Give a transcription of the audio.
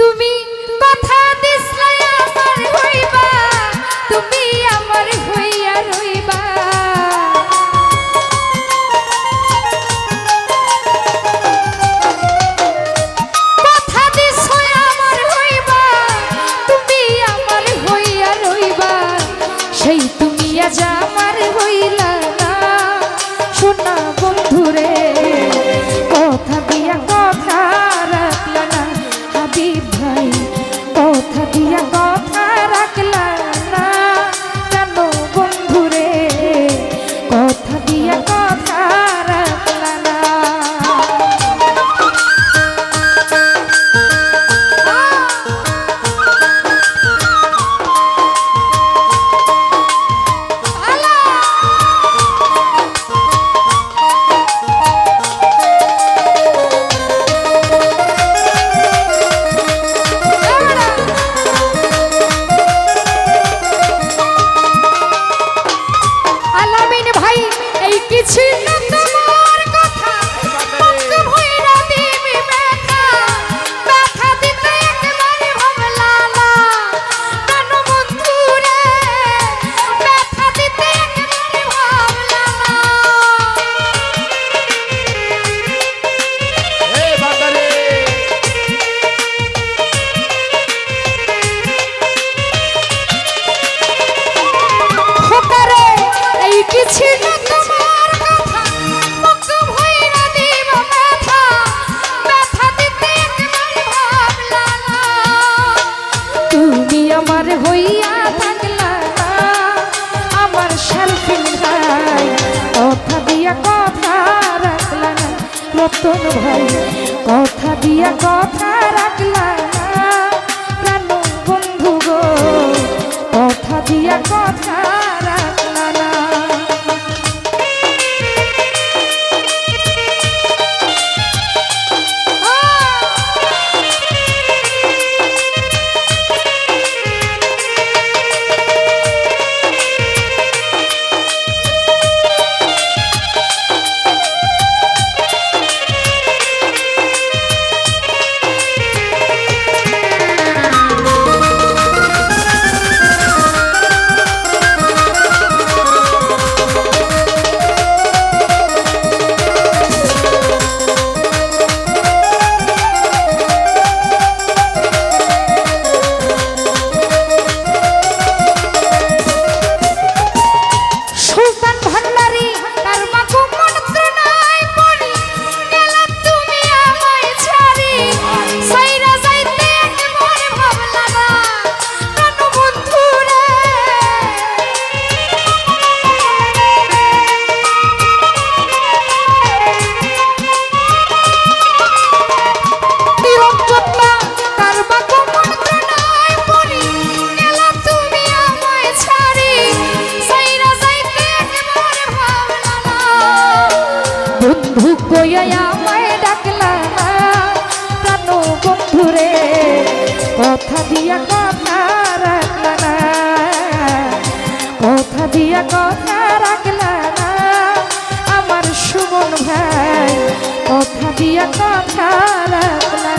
তুমি কথা মতন ভাই কথা দিয়া কথা রাখলা প্রাণ বন্ধু গো কথা দিয়া কথা কথা দিয়া কথা রাখলা কথা দিয়া কথা রাখলা আমার সুমন ভাই, কথা দিয়া কথা রাখলা